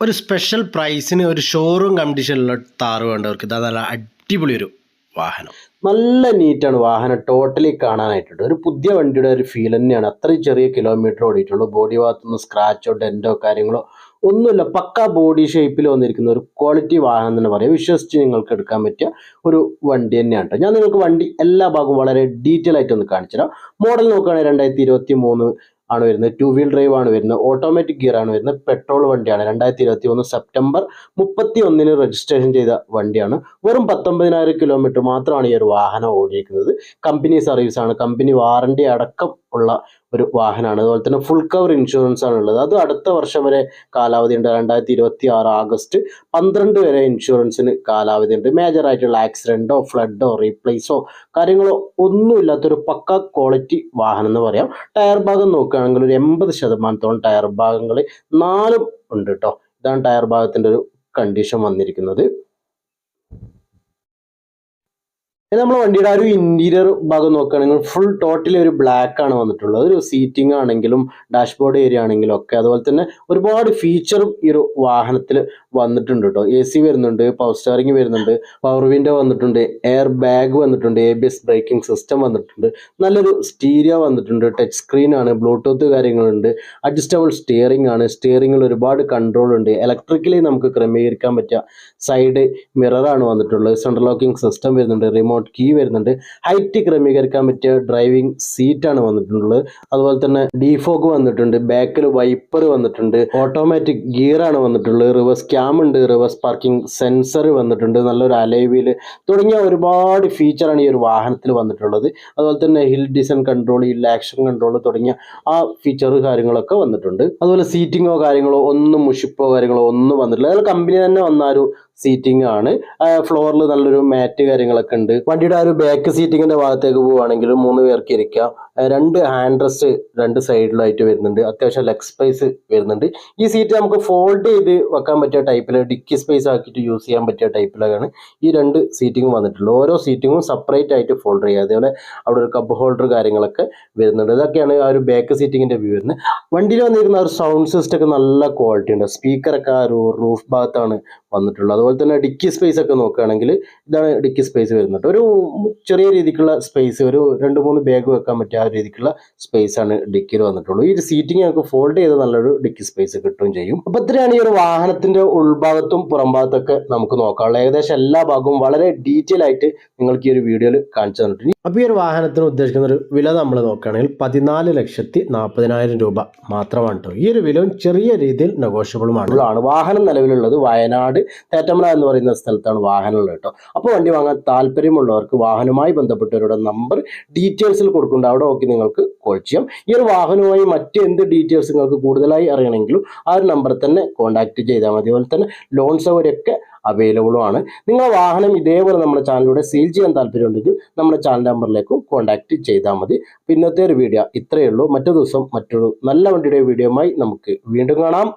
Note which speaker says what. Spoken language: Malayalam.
Speaker 1: ഒരു സ്പെഷ്യൽ പ്രൈസിന് ഒരു ഷോറൂം കണ്ടീഷനിലുള്ള താറ് വേണ്ടവർക്ക് ഇതാ നല്ല അടിപൊളി ഒരു വാഹനം.
Speaker 2: നല്ല നീറ്റാണ് വാഹനം. ടോട്ടലി കാണാനായിട്ടുണ്ട്. ഒരു പുതിയ വണ്ടിയുടെ ഒരു ഫീൽ തന്നെയാണ്. അത്രയും ചെറിയ കിലോമീറ്റർ ഓടിയിട്ടുള്ളൂ. ബോഡി ഭാഗത്തുനിന്ന് സ്ക്രാച്ചോ ഡെന്റോ കാര്യങ്ങളോ ഒന്നുമില്ല. പക്ക ബോഡി ഷേപ്പിൽ വന്നിരിക്കുന്ന ഒരു ക്വാളിറ്റി വാഹനം തന്നെ പറയാം. വിശ്വസിച്ച് നിങ്ങൾക്ക് എടുക്കാൻ പറ്റിയ ഒരു വണ്ടി തന്നെയാണ്. ഞാൻ നിങ്ങൾക്ക് വണ്ടി എല്ലാ ഭാഗവും വളരെ ഡീറ്റെയിൽ ആയിട്ട് ഒന്ന് കാണിച്ചു തരാം മോഡൽ നോക്കുകയാണെങ്കിൽ രണ്ടായിരത്തി ഇരുപത്തി മൂന്ന് ആണ് വരുന്നത്. ടു വീൽ ഡ്രൈവ് ആണ് വരുന്നത്. ഓട്ടോമാറ്റിക് ഗിയർ ആണ് വരുന്നത്. പെട്രോൾ വണ്ടിയാണ്. രണ്ടായിരത്തി ഇരുപത്തി ഒന്ന് സെപ്റ്റംബർ മുപ്പത്തി ഒന്നിന് രജിസ്ട്രേഷൻ ചെയ്ത വണ്ടിയാണ്. വെറും പത്തൊമ്പതിനായിരം കിലോമീറ്റർ മാത്രമാണ് ഈ ഒരു വാഹനം ഓടിയിരിക്കുന്നത്. കമ്പനി സർവീസ് ആണ്. കമ്പനി വാറണ്ടി അടക്കം ഉള്ള ഒരു വാഹനമാണ് അതുപോലെ തന്നെ ഫുൾ കവർ ഇൻഷുറൻസ് ആണ് ഉള്ളത്. അത് അടുത്ത വർഷം വരെ കാലാവധി ഉണ്ട്. രണ്ടായിരത്തി ഇരുപത്തി ആറ് ആഗസ്റ്റ് പന്ത്രണ്ട് വരെ ഇൻഷുറൻസിന് കാലാവധി ഉണ്ട്. മേജർ ആയിട്ടുള്ള ആക്സിഡന്റോ ഫ്ലഡോ റീപ്ലേസോ കാര്യങ്ങളോ ഒന്നുമില്ലാത്തൊരു പക്ക ക്വാളിറ്റി വാഹനം എന്ന് പറയാം. ടയർ ഭാഗം നോക്കുകയാണെങ്കിൽ ഒരു എൺപത് ശതമാനത്തോളം ടയർ ഭാഗങ്ങൾ നാലും ഉണ്ട് കേട്ടോ ഇതാണ് ടയർ ഭാഗത്തിന്റെ ഒരു കണ്ടീഷൻ വന്നിരിക്കുന്നത്. നമ്മൾ വണ്ടിയുടെ ഒരു ഇന്റീരിയർ ഭാഗം നോക്കുകയാണെങ്കിൽ ഫുൾ ടോട്ടലി ഒരു ബ്ലാക്ക് ആണ് വന്നിട്ടുള്ളത്. ഒരു സീറ്റിംഗ് ആണെങ്കിലും ഡാഷ്ബോർഡ് ഏരിയ ആണെങ്കിലും ഒക്കെ അതുപോലെ തന്നെ ഒരുപാട് ഫീച്ചറും ഈ ഒരു വാഹനത്തിൽ വന്നിട്ടുണ്ട് കേട്ടോ എ സി വരുന്നുണ്ട് പവർ സ്റ്റാറിംഗ് വരുന്നുണ്ട് പവർ വിൻഡോ വന്നിട്ടുണ്ട് എയർ ബാഗ് വന്നിട്ടുണ്ട് A B S braking system വന്നിട്ടുണ്ട്. നല്ലൊരു സ്റ്റീരിയോ വന്നിട്ടുണ്ട് ടച്ച് സ്ക്രീൻ ആണ് ബ്ലൂടൂത്ത് കാര്യങ്ങളുണ്ട് അഡ്ജസ്റ്റബിൾ സ്റ്റിയറിംഗ് ആണ് സ്റ്റിയറിംഗിൽ ഒരുപാട് കൺട്രോൾ ഉണ്ട്. ഇലക്ട്രിക്കലി നമുക്ക് ക്രമീകരിക്കാൻ പറ്റിയ സൈഡ് മിററാണ് വന്നിട്ടുള്ളത്. സെൻട്രൽ ലോക്കിംഗ് സിസ്റ്റം വരുന്നുണ്ട് റിമോട്ട് കീ വരുന്നുണ്ട്. ഹൈറ്റ് ക്രമീകരിക്കാൻ പറ്റിയ ഡ്രൈവിംഗ് സീറ്റാണ് വന്നിട്ടുള്ളത്. അതുപോലെ തന്നെ ഡിഫോഗ് വന്നിട്ടുണ്ട് ബാക്കിൽ വൈപ്പർ വന്നിട്ടുണ്ട് ഓട്ടോമാറ്റിക് ഗിയർ ആണ് വന്നിട്ടുള്ളത്. റിവേഴ്സ് ക്യാം ഉണ്ട് റിവേഴ്സ് പാർക്കിംഗ് സെൻസർ വന്നിട്ടുണ്ട് നല്ലൊരു അലൈവിൽ തുടങ്ങിയ ഒരുപാട് ഫീച്ചറാണ് ഈ ഒരു വാഹനത്തിൽ വന്നിട്ടുള്ളത്. അതുപോലെ തന്നെ hill descent control hill action control തുടങ്ങിയ ആ ഫീച്ചർ കാര്യങ്ങളൊക്കെ വന്നിട്ടുണ്ട്. അതുപോലെ സീറ്റിങ്ങോ കാര്യങ്ങളോ ഒന്നും മുഷിപ്പോ കാര്യങ്ങളോ ഒന്നും വന്നിട്ടില്ല. അതായത് കമ്പനി തന്നെ വന്ന ഒരു സീറ്റിംഗ് ആണ്. ഫ്ലോറിൽ നല്ലൊരു മാറ്റ് കാര്യങ്ങളൊക്കെ ഉണ്ട്. വണ്ടിയുടെ ആ ഒരു ബാക്ക് സീറ്റിങ്ങിന്റെ ഭാഗത്തേക്ക് പോവുകയാണെങ്കിൽ മൂന്ന് പേർക്ക് ഇരിക്കാം. രണ്ട് ഹാൻഡ് റെസ്റ്റ് രണ്ട് സൈഡിലായിട്ട് വരുന്നുണ്ട്. അത്യാവശ്യം ലെഗ് സ്പേസ് വരുന്നുണ്ട്. ഈ സീറ്റ് നമുക്ക് ഫോൾഡ് ചെയ്ത് വെക്കാൻ പറ്റിയ ടൈപ്പിൽ ഡിക്കി സ്പേസ് ആക്കിയിട്ട് യൂസ് ചെയ്യാൻ പറ്റിയ ടൈപ്പിലാണ് ഈ രണ്ട് സീറ്റിങ്ങും വന്നിട്ടുള്ളത്. ഓരോ സീറ്റിങ്ങും സെപ്പറേറ്റ് ആയിട്ട് ഫോൾഡ് ചെയ്യുക. അതേപോലെ അവിടെ ഒരു കപ്പ് ഹോൾഡർ കാര്യങ്ങളൊക്കെ വരുന്നുണ്ട്. ഇതൊക്കെയാണ് ആ ഒരു ബാക്ക് സീറ്റിങ്ങിന്റെ വ്യൂ വരുന്നത്. വണ്ടിയിൽ വന്നിരിക്കുന്ന ഒരു സൗണ്ട് സിസ്റ്റം ഒക്കെ നല്ല ക്വാളിറ്റി ഉണ്ട്. സ്പീക്കറൊക്കെ ആ റൂഫ് ഭാഗത്താണ് വന്നിട്ടുള്ളത്. അതുപോലെ തന്നെ ഡിക്കി സ്പേസ് ഒക്കെ നോക്കുകയാണെങ്കിൽ ഇതാണ് ഡിക്കി സ്പേസ് വരുന്നത്. ഒരു ചെറിയ രീതിക്കുള്ള സ്പേസ് ഒരു രണ്ട് മൂന്ന് ബാഗ് വെക്കാൻ പറ്റിയ രീതിക്കുള്ള സ്പേസ് ആണ് ഡിക്കിൽ വന്നിട്ടുള്ളൂ ഈ ഒരു സീറ്റിംഗ് നമുക്ക് ഫോൾഡ് ചെയ്ത് നല്ലൊരു ഡിക്കി സ്പേസ് കിട്ടുകയും ചെയ്യും. അപ്പൊ ഇത്രയാണ് ഈ ഒരു വാഹനത്തിന്റെ ഉൾഭാഗത്തും പുറംഭാഗത്തൊക്കെ നമുക്ക് നോക്കാനുള്ളത്. ഏകദേശം എല്ലാ ഭാഗവും വളരെ ഡീറ്റെയിൽ ആയിട്ട് നിങ്ങൾക്ക് ഈ ഒരു വീഡിയോയിൽ കാണിച്ചു തന്നിട്ടുണ്ട്.
Speaker 1: അപ്പോൾ ഈ ഒരു വാഹനത്തിന് ഉദ്ദേശിക്കുന്ന ഒരു വില നമ്മൾ നോക്കുകയാണെങ്കിൽ പതിനാല് ലക്ഷത്തി നാൽപ്പതിനായിരം രൂപ മാത്രമാണ് ഈ ഒരു വിലയും ചെറിയ രീതിയിൽ നെഗോഷ്യബിളുമാണ്
Speaker 2: ആണ്. വാഹനം നിലവിലുള്ളത് വയനാട് തേറ്റമല എന്ന് പറയുന്ന സ്ഥലത്താണ് വാഹനം ഉള്ളത് കേട്ടോ. അപ്പോൾ വണ്ടി വാങ്ങാൻ താല്പര്യമുള്ളവർക്ക് വാഹനവുമായി ബന്ധപ്പെട്ടവരുടെ നമ്പർ ഡീറ്റെയിൽസിൽ കൊടുക്കുന്നുണ്ട്. അവിടെ നോക്കി നിങ്ങൾക്ക് കോൾ ചെയ്യാം. ഈ ഒരു വാഹനവുമായി മറ്റ് എന്ത് ഡീറ്റെയിൽസ് നിങ്ങൾക്ക് കൂടുതലായി അറിയണമെങ്കിലും ആ ഒരു നമ്പറിൽ തന്നെ കോൺടാക്ട് ചെയ്താൽ മതി. അതുപോലെ തന്നെ ലോൺ സൗകര്യമൊക്കെ അവൈലബിളും ആണ്. നിങ്ങളുടെ വാഹനം ഇതേപോലെ നമ്മുടെ ചാനലിലൂടെ സെയിൽ ചെയ്യാൻ താല്പര്യമുണ്ടെങ്കിൽ നമ്മുടെ ചാനൽ നമ്പറിലേക്കും കോൺടാക്ട് ചെയ്താൽ മതി. അപ്പോൾ ഇന്നത്തെ ഒരു വീഡിയോ ഇത്രയേ ഉള്ളൂ. മറ്റു ദിവസം മറ്റൊരു നല്ല വണ്ടിയുടെ വീഡിയോയുമായി നമുക്ക് വീണ്ടും കാണാം.